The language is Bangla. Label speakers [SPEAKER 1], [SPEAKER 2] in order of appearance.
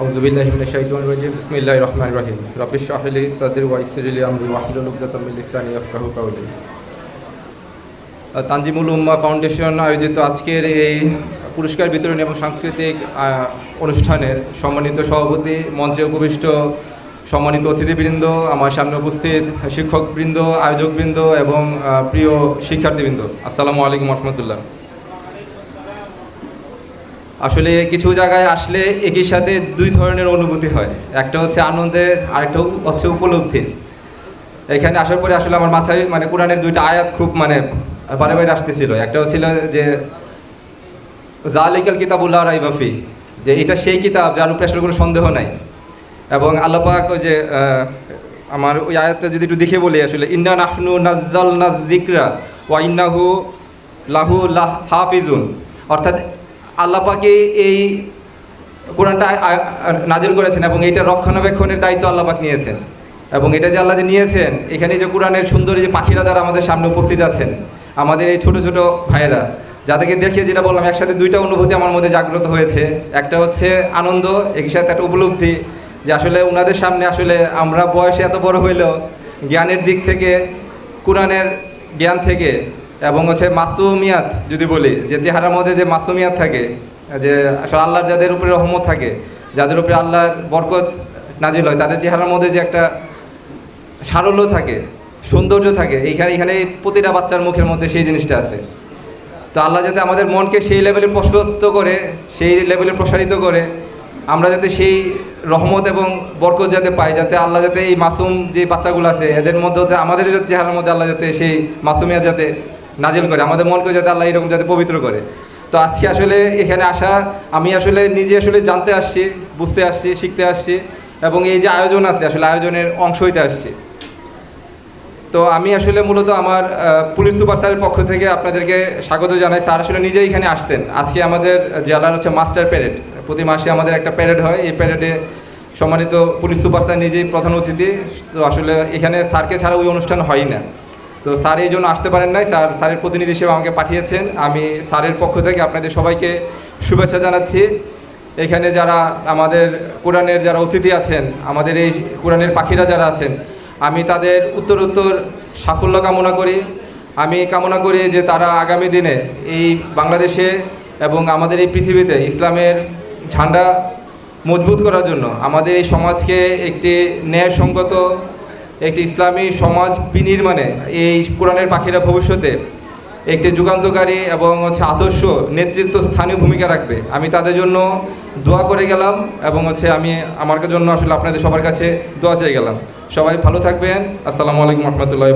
[SPEAKER 1] আউজুবিল্লাহিমিন রহমান তানজিমুল উম্মা ফাউন্ডেশন আয়োজিত আজকের এই পুরস্কার বিতরণ এবং সাংস্কৃতিক অনুষ্ঠানের সম্মানিত সভাপতি, মঞ্চে উপবিষ্ট সম্মানিত অতিথিবৃন্দ, আমার সামনে উপস্থিত শিক্ষকবৃন্দ, আয়োজকবৃন্দ এবং প্রিয় শিক্ষার্থীবৃন্দ। আসসালামু আলাইকুম রহমতুল্লাহ। আসলে কিছু জায়গায় আসলে একই সাথে দুই ধরনের অনুভূতি হয়। একটা হচ্ছে আনন্দের, আরেকটা হচ্ছে উপলব্ধির এখানে আসার পরে আসলে আমার মাথায় মানে কোরআনের দুইটা আয়াত খুব মানে বারে বারে আসতেছিল। একটা হচ্ছিল যে জালিকাল কিতাবুল্লাহ রাইবাফি যে এটা সেই কিতাব যার উপরে আসলে কোনো সন্দেহ নাই। এবং আল্লাপাক যে আমার ওই আয়াতটা যদি একটু দেখে বলি, আসলে ইন্না নাহনু নাজ্জাল নাজিকরা ওয়া ইন্নাহু লাহু লাহ হাফিজুন অর্থাৎ আল্লাপাকে এই কোরআনটা নাজিল করেছেন এবং এইটা রক্ষণাবেক্ষণের দায়িত্ব আল্লাপাক নিয়েছেন। এবং এটা যে আল্লাহ যে নিয়েছেন, এখানে যে কোরআনের সুন্দর যে পাখিরা যারা আমাদের সামনে উপস্থিত আছেন, আমাদের এই ছোট ছোট ভাইয়েরা, যাদেরকে দেখে যেটা বললাম, একসাথে দুইটা অনুভূতি আমার মধ্যে জাগ্রত হয়েছে। একটা হচ্ছে আনন্দ একই সাথে একটা উপলব্ধি যে আসলে ওনাদের সামনে আসলে আমরা বয়সে এত বড় হইলেও জ্ঞানের দিক থেকে, কোরআনের জ্ঞান থেকে এবং হচ্ছে মাসুমিয়াত যদি বলি, যে চেহারার মধ্যে যে মাসুমিয়াত থাকে, যে আসলে আল্লাহর যাদের উপরে রহমত থাকে, যাদের উপরে আল্লাহর বরকত নাজিল হয়, তাদের চেহারার মধ্যে যে একটা সারল্য থাকে, সৌন্দর্য থাকে, এইখানে এখানে প্রতিটা বাচ্চার মুখের মধ্যে সেই জিনিসটা আছে। তো আল্লাহ যাতে আমাদের মনকে সেই লেভেলে প্রশস্ত করে, সেই লেভেলে প্রসারিত করে, আমরা যাতে সেই রহমত এবং বরকত যাতে পাই, যাতে আল্লাহ যাতে এই মাসুম যে বাচ্চাগুলো আছে, এদের মধ্যে আমাদের চেহারার মধ্যে আল্লাহ যাতে সেই মাসুমিয়া যাতে নাজিল করে, আমাদের মনকে যাতে আল্লাহ এরকম যাতে পবিত্র করে। তো আজকে আসলে এখানে আসা, আমি আসলে নিজে আসলে জানতে আসছি, বুঝতে আসছি, শিখতে আসছি, এবং এই যে আয়োজন আছে, আসলে আয়োজনের অংশ হইতে আসছি। তো আমি আসলে মূলত আমার পুলিশ সুপার স্যারের পক্ষ থেকে আপনাদেরকে স্বাগত জানাই। স্যার আসলে নিজেই এখানে আসতেন। আজকে আমাদের জেলার হচ্ছে মাস্টার প্যারেড। প্রতি মাসে আমাদের একটা প্যারেড হয়। এই প্যারেডে সম্মানিত পুলিশ সুপার স্যার নিজেই প্রধান অতিথি। তো আসলে এখানে স্যারকে ছাড়া ওই অনুষ্ঠান হয় না। তো স্যার এই জন্য আসতে পারেন নাই। স্যার, স্যারের প্রতিনিধি হিসেবে আমাকে পাঠিয়েছেন। আমি স্যারের পক্ষ থেকে আপনাদের সবাইকে শুভেচ্ছা জানাচ্ছি। এখানে যারা আমাদের কোরআনের যারা অতিথি আছেন, আমাদের এই কোরআনের পাখিরা যারা আছেন, আমি তাদের উত্তর উত্তর সাফল্য কামনা করি। আমি কামনা করি যে তারা আগামী দিনে এই বাংলাদেশে এবং আমাদের এই পৃথিবীতে ইসলামের ঝান্ডা মজবুত করার জন্য আমাদের এই সমাজকে একটি ন্যায়সঙ্গত একটি ইসলামী সমাজ বিনির্মাণে এই কোরআনের পাখিরা ভবিষ্যতে একটি যুগান্তকারী এবং হচ্ছে আদর্শ নেতৃত্ব স্থানীয় ভূমিকা রাখবে। আমি তাদের জন্য দোয়া করে গেলাম এবং হচ্ছে আমি আমার জন্য আসলে আপনাদের সবার কাছে দোয়া চেয়ে গেলাম। সবাই ভালো থাকবেন। আসসালামু আলাইকুম রহমতুল্লাহ